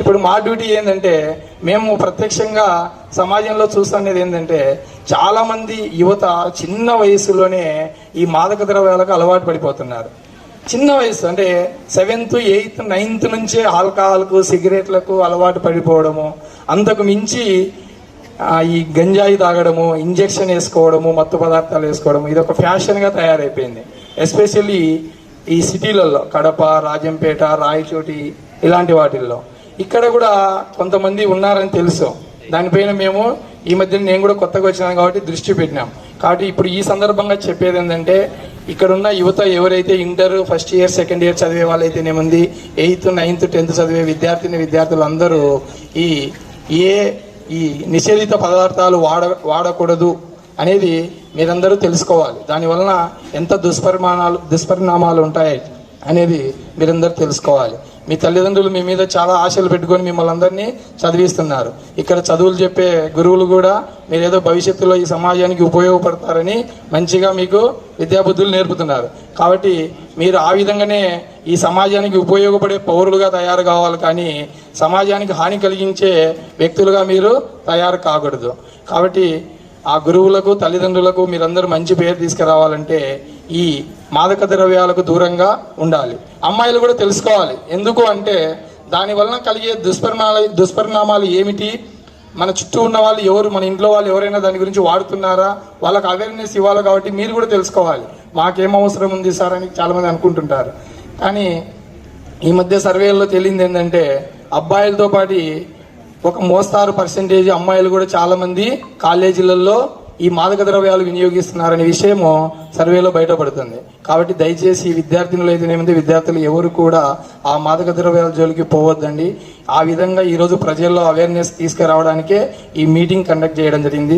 ఇప్పుడు మా డ్యూటీ ఏంటంటే మేము ప్రత్యక్షంగా సమాజంలో చూస్తున్నది ఏంటంటే చాలామంది యువత చిన్న వయసులోనే ఈ మాదక ద్రవ్యాలకు అలవాటు పడిపోతున్నారు. చిన్న వయసు అంటే సెవెంత్ ఎయిత్ నైన్త్ నుంచే ఆల్కహాల్కు సిగరెట్లకు అలవాటు పడిపోవడము అంతకు మించి ఈ గంజాయి తాగడము ఇంజెక్షన్ వేసుకోవడము మత్తు పదార్థాలు వేసుకోవడము ఇది ఒక ఫ్యాషన్గా తయారైపోయింది. ఎస్పెషల్లీ ఈ సిటీలలో కడప రాజంపేట రాయచోటి ఇలాంటి వాటిల్లో. ఇక్కడ కూడా కొంతమంది ఉన్నారని తెలుసు. దానిపైన మేము ఈ మధ్యన నేను కూడా కొత్తగా వచ్చినాను కాబట్టి దృష్టి పెట్టినాం. కాబట్టి ఇప్పుడు ఈ సందర్భంగా చెప్పేది ఏంటంటే ఇక్కడ ఉన్న యువత ఎవరైతే inter first year second year చదివే వాళ్ళైతేనేముంది ఎయిత్ నైన్త్ టెన్త్ చదివే విద్యార్థిని విద్యార్థులు అందరూ ఈ ఏ ఈ నిషేధిత పదార్థాలు వాడ వాడకూడదు అనేది మీరందరూ తెలుసుకోవాలి. దానివలన ఎంత దుష్పరిమాణాలు దుష్పరిణామాలు ఉంటాయి అనేది మీరందరూ తెలుసుకోవాలి. మీ తల్లిదండ్రులు మీ మీద చాలా ఆశలు పెట్టుకొని మిమ్మల్ని అందరినీ చదివిస్తున్నారు. ఇక్కడ చదువులు చెప్పే గురువులు కూడా మీరేదో భవిష్యత్తులో ఈ సమాజానికి ఉపయోగపడతారని మంచిగా మీకు విద్యాబుద్ధులు నేర్పుతున్నారు. కాబట్టి మీరు ఆ విధంగానే ఈ సమాజానికి ఉపయోగపడే పౌరులుగా తయారు కావాలి కానీ సమాజానికి హాని కలిగించే వ్యక్తులుగా మీరు తయారు కాకూడదు. కాబట్టి ఆ గురువులకు తల్లిదండ్రులకు మీరందరూ మంచి పేరు తీసుకురావాలంటే ఈ మాదక ద్రవ్యాలకు దూరంగా ఉండాలి. అమ్మాయిలు కూడా తెలుసుకోవాలి. ఎందుకు అంటే దాని వలన కలిగే దుష్పరిణాల దుష్పరిణామాలు ఏమిటి? మన చుట్టూ ఉన్న వాళ్ళు ఎవరు? మన ఇంట్లో వాళ్ళు ఎవరైనా దాని గురించి వాడుతున్నారా? వాళ్ళకి అవేర్నెస్ ఇవ్వాలి కాబట్టి మీరు కూడా తెలుసుకోవాలి. మాకేం అవసరం ఉంది సార్ అని చాలామంది అనుకుంటుంటారు. కానీ ఈ మధ్య సర్వేల్లో తేలింది ఏంటంటే అబ్బాయిలతో పాటు ఒక మోస్తారు పర్సంటేజ్ అమ్మాయిలు కూడా చాలామంది కాలేజీలలో ఈ మాదక ద్రవ్యాలు వినియోగిస్తున్నారనే విషయము సర్వేలో బయటపడుతుంది. కాబట్టి దయచేసి విద్యార్థినులు అయితేనేమిది విద్యార్థులు ఎవరు కూడా ఆ మాదక ద్రవ్యాల జోలికి పోవద్దండి. ఆ విధంగా ఈరోజు ప్రజల్లో అవేర్నెస్ తీసుకురావడానికే ఈ మీటింగ్ కండక్ట్ చేయడం జరిగింది.